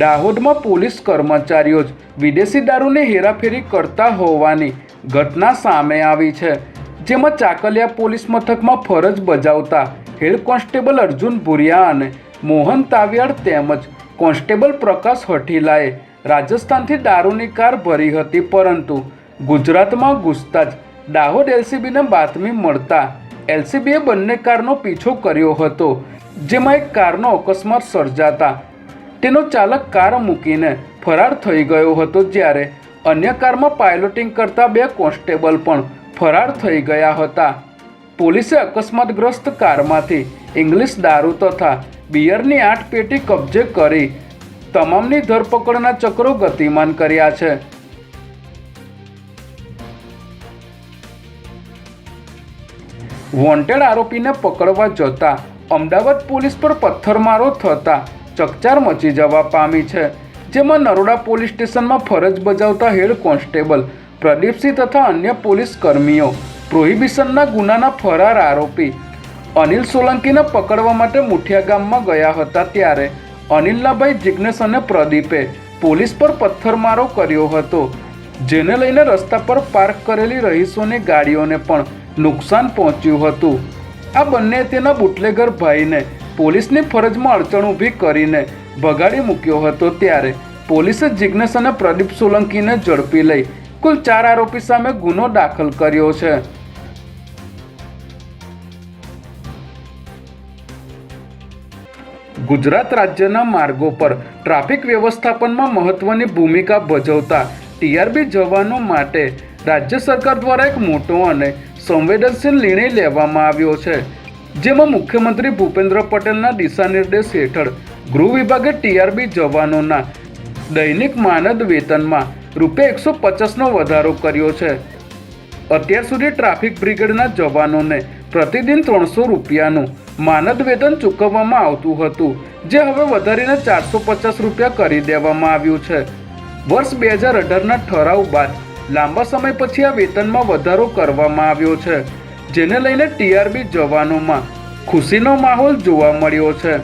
દાહોદમાં પોલીસ કર્મચારીઓ જ વિદેશી દારૂની હેરાફેરી કરતા હોવાની ઘટના સામે આવી છે, જેમાં ચાકલિયા પોલીસ મથકમાં ફરજ બજાવતા હેડ કોન્સ્ટેબલ અર્જુન ભુરિયા અને મોહન તાવિયાડ તેમજ કોન્સ્ટેબલ પ્રકાશ હઠીલાએ રાજસ્થાનથી દારૂની કાર ભરી હતી, પરંતુ ગુજરાતમાં ઘૂસતા જ દાહોદ એલસીબીને બાતમી મળતા એલસીબીએ બંને કારનો પીછો કર્યો હતો, જેમાં એક કારનો અકસ્માત સર્જાતા તેનો ચાલક કાર મૂકીને ફરાર થઈ ગયો હતો જ્યારે અન્ય કારમાં પાયલોટિંગ કરતા બે કોન્સ્ટેબલ પણ ફરાર થઈ ગયા હતા. પોલીસે અકસ્માતગ્રસ્ત કારમાંથી ઇંગ્લિશ દારૂ તથા બિયરની આઠ પેટી કબજે કરી તમામની ધરપકડના ચક્રો ગતિમાન કર્યા છે. વોન્ટેડ આરોપીને પકડવા જતા અમદાવાદ પોલીસ પર પથ્થરમારો થતા ચકચાર મચી જવા પામી છે, જેમાં નરોડા પોલીસ સ્ટેશનમાં ફરજ બજાવતા હેડ કોન્સ્ટેબલ, પ્રદીપસિંહ તથા અન્ય પોલીસ કર્મીઓ, પ્રોહિબિશનના ગુનાના ફરાર આરોપી, અનિલ સોલંકીને પકડવા માટે મુઠિયા ગામમાં ગયા હતા ત્યારે અનિલનાભાઈ જિજ્ઞેશ અને પ્રદીપે પોલીસ પર પથ્થરમારો કર્યો હતો, જેને લઈને રસ્તા પર પાર્ક કરેલી રહીશોની ગાડીઓને પણ નુકસાન પહોંચ્યું હતું. આ બંને તેના બુટલેગર ભાઈને પોલીસની ફરજમાં અડચણ ઊભી કરીને ભગાડી મૂક્યો હતો ત્યારે પોલીસે જિજ્ઞેશ અને પ્રદીપ સોલંકીને ઝડપી લઈ કુલ ચાર આરોપી સામે ગુનો દાખલ કર્યો છે. ગુજરાત રાજ્યના માર્ગો પર ટ્રાફિક વ્યવસ્થાપનમાં મહત્વની ભૂમિકા ભજવતા ટીઆરબી જવાનો માટે રાજ્ય સરકાર દ્વારા એક મોટો અને સંવેદનશીલ નિર્ણય લેવામાં આવ્યો છે. જેમાં મુખ્યમંત્રી ભૂપેન્દ્ર પટેલના દિશાનિર્દેશ હેઠળ ગૃહ વિભાગે ટીઆરબી જવાનોના દૈનિક માનદ વેતનમાં રૂપિયા એકસો પચાસનો વધારો કર્યો છે. અત્યાર સુધી ટ્રાફિક બ્રિગેડના જવાનોને પ્રતિદિન ત્રણસો રૂપિયાનું માનદ વેતન ચૂકવવામાં આવતું હતું, જે હવે વધારીને ચારસો પચાસ રૂપિયા કરી દેવામાં આવ્યું છે. વર્ષ બે હજાર અઢારના ઠરાવ બાદ લાંબા સમય પછી આ વેતનમાં વધારો કરવામાં આવ્યો છે. જેને લઈને ટીઆરબી જવાનોમાં ખુશીનો માહોલ જોવા મળ્યો છે.